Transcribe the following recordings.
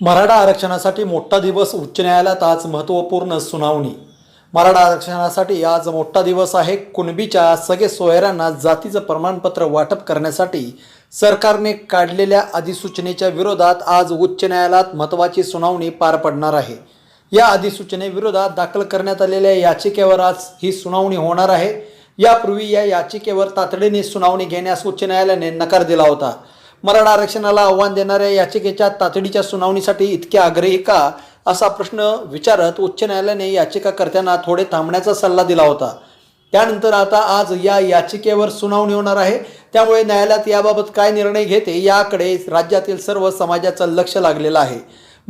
मराठा आरक्षणासाठी मोठा दिवस उच्च न्यायालयात आज महत्त्वपूर्ण सुनावणी. मराठा आरक्षणासाठी आज मोठा दिवस आहे. कुणबीच्या सगळे सोयऱ्यांना जातीचं प्रमाणपत्र वाटप करण्यासाठी सरकारने काढलेल्या अधिसूचनेच्या विरोधात आज उच्च न्यायालयात महत्त्वाची सुनावणी पार पडणार आहे. या अधिसूचनेविरोधात दाखल करण्यात आलेल्या याचिकेवर आज ही सुनावणी होणार आहे. यापूर्वी या याचिकेवर तातडीने सुनावणी घेण्यास उच्च न्यायालयाने नकार दिला होता. मराठा आरक्षणाला आव्हान देणाऱ्या याचिकेच्या तातडीच्या सुनावणीसाठी इतके आग्रही का? असा प्रश्न विचारत उच्च न्यायालयाने याचिकाकर्त्यांना थोडे थांबण्याचा सल्ला दिला होता. त्यानंतर आता आज या याचिकेवर सुनावणी होणार आहे. त्यामुळे न्यायालयात याबाबत काय निर्णय घेते याकडे राज्यातील सर्व समाजाचं लक्ष लागलेलं आहे.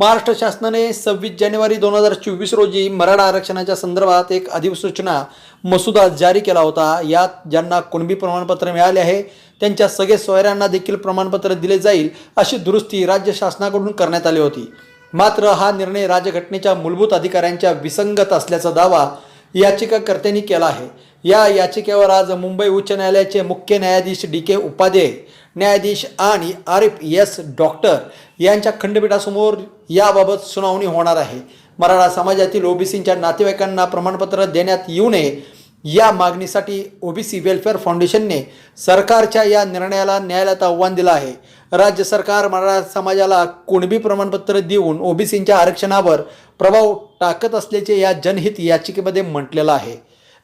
महाराष्ट्र शासनाने सव्वीस जानेवारी दोन हजार चोवीस रोजी मराठा आरक्षणाच्या संदर्भात एक अधिसूचना मसुदा जारी केला होता. यात ज्यांना कुणबी प्रमाणपत्र मिळाले आहे त्यांच्या सगळे सोयऱ्यांना देखील प्रमाणपत्र दिले जाईल अशी दुरुस्ती राज्य शासनाकडून करण्यात आली होती. मात्र हा निर्णय राज्यघटनेच्या मूलभूत अधिकाऱ्यांच्या विसंगत असल्याचा दावा याचिकाकर्त्यांनी केला आहे. या याचिकेवर आज मुंबई उच्च न्यायालयाचे मुख्य न्यायाधीश डी के उपाध्याय न्यायाधीश आणि आरिफ एस डॉक्टर यांच्या खंडपीठासमोर याबाबत सुनावणी होणार आहे. मराठा समाजातील ओबीसींच्या नातेवाईकांना प्रमाणपत्र देण्यात येऊ नये या मागणीसाठी ओबीसी वेलफेअर फाउंडेशनने सरकारच्या या निर्णयाला न्यायालयात आव्हान दिलं आहे. राज्य सरकार मराठा समाजाला कुणबी प्रमाणपत्र देऊन ओबीसींच्या आरक्षणावर प्रभाव टाकत असल्याचे या जनहित याचिकेमध्ये म्हटलेलं आहे.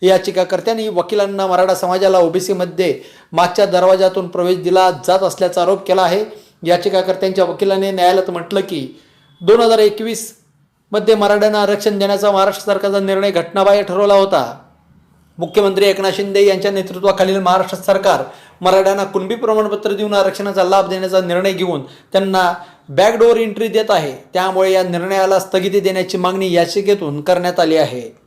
याचिकाकर्त्यांनी वकिलांना मराठा समाजाला ओबीसीमध्ये मागच्या दरवाजातून प्रवेश दिला जात असल्याचा आरोप केला आहे. याचिकाकर्त्यांच्या वकिलांनी न्यायालयात म्हटलं की दोन हजार एकवीसमध्ये मराठ्यांना आरक्षण देण्याचा महाराष्ट्र सरकारचा निर्णय घटनाबाह्य ठरवला होता. मुख्यमंत्री एकनाथ शिंदे यांच्या नेतृत्वाखालील महाराष्ट्र सरकार मराठ्यांना कुणबी प्रमाणपत्र देऊन आरक्षणाचा लाभ देण्याचा निर्णय घेऊन त्यांना बॅकडोअर एंट्री देत आहे. त्यामुळे या निर्णयाला स्थगिती देण्याची मागणी याचिकेतून करण्यात आली आहे.